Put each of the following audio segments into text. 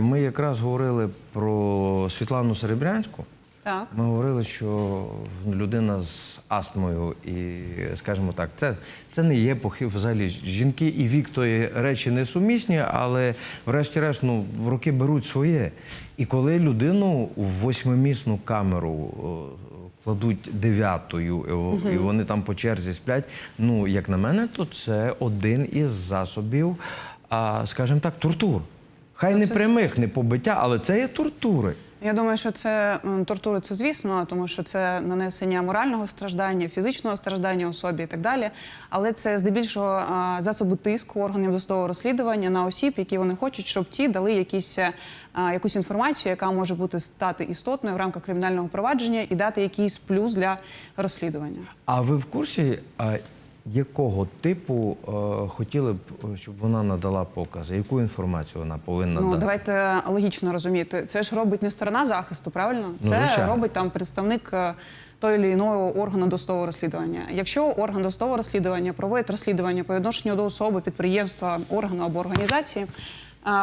Ми якраз говорили про Світлану Серебрянську. Так. Ми говорили, що людина з астмою, і, скажімо так, це, це не є похиб. Взагалі, жінки і вік тої речі несумісні, але врешті-решт ну, роки беруть своє. І коли людину в восьмимісну камеру кладуть дев'ятою, і і вони там по черзі сплять. Ну, як на мене, то це один із засобів, скажімо так, тортур. Хай не це- прямих, не побиття, але це є тортури. Я думаю, що це тортури, це звісно, тому що це нанесення морального страждання, фізичного страждання особі і так далі. Але це здебільшого засоби тиску органів досудового розслідування на осіб, які вони хочуть, щоб ті дали якісь, е, якусь інформацію, яка може бути стати істотною в рамках кримінального провадження і дати якийсь плюс для розслідування. А ви в курсі, а, якого типу е, хотіли б, е, щоб вона надала покази? Яку інформацію вона повинна Ну дати? давайте логічно розуміти. Це ж робить не сторона захисту, правильно? Ну, Це звичайно. робить там представник е, той чи іного органу досудового розслідування. Якщо орган досудового розслідування проводить розслідування по відношенню до особи, підприємства, органу або організації.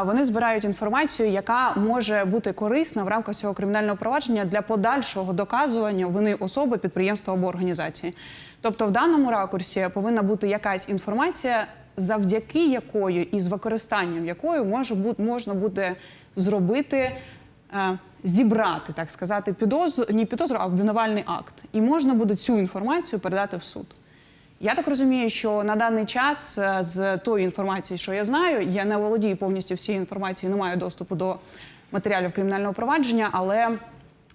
Вони збирають інформацію, яка може бути корисна в рамках цього кримінального провадження для подальшого доказування вини особи, підприємства або організації. Тобто, в даному ракурсі повинна бути якась інформація, завдяки якої і з використанням якої може бути можна буде зробити. е, Зібрати, так сказати, підозру, не підозру, а обвинувальний акт. І можна буде цю інформацію передати в суд. Я так розумію, що на даний час е, з тої інформації, що я знаю, я не володію повністю всією інформацією, не маю доступу до матеріалів кримінального провадження, але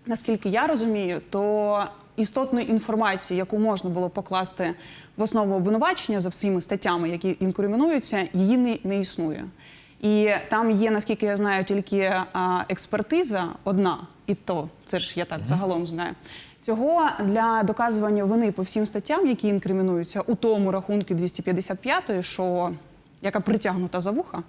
наскільки я розумію, то істотної інформації, яку можна було покласти в основу обвинувачення за всіми статтями, які інкримінуються, її не, не існує. І там є, наскільки я знаю, тільки а, експертиза одна, і то це ж я так загалом знаю. Цього для доказування вини по всім статтям, які інкримінуються у тому рахунку 255, що яка притягнута за вуха,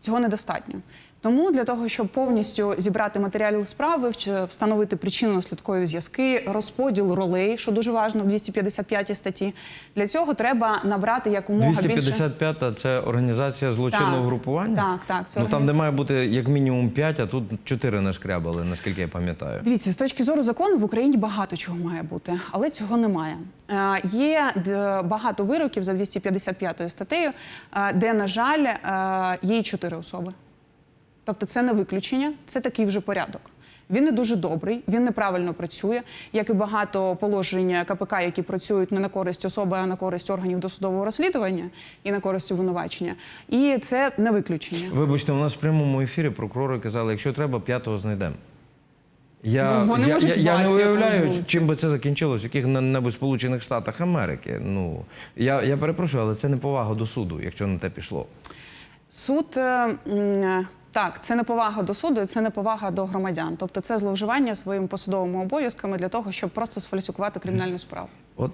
цього недостатньо. Тому для того, щоб повністю зібрати матеріали справи, встановити причинно-наслідкові зв'язки, розподіл ролей, що дуже важливо в 255 статті, для цього треба набрати якомога більше. 255-та – це організація злочинного групування? так, так, це Ну там, де має бути як мінімум 5, а тут 4 нашкрябали, наскільки я пам'ятаю. Дивіться, з точки зору закону в Україні багато чого має бути, але цього немає. Е, Є багато вироків за 255 статтею, е, де, на жаль, е, є чотири особи. Тобто це не виключення, це такий вже порядок. Він не дуже добрий, він неправильно працює, як і багато положень КПК, які працюють не на користь особи, а на користь органів досудового розслідування і на користь обвинувачення. І це не виключення. Вибачте, у нас в прямому ефірі прокурори казали, якщо треба, п'ятого знайдемо. Я, Ну, вони я, я, я не уявляю, чим би це закінчилось, в яких-небудь Сполучених Штатах Америки. Ну, я, я перепрошую, але це не повага до суду, якщо на те пішло. Суд е, так, це не повага до суду, це не повага до громадян. Тобто це зловживання своїми посадовими обов'язками для того, щоб просто сфальсифікувати кримінальну справу. От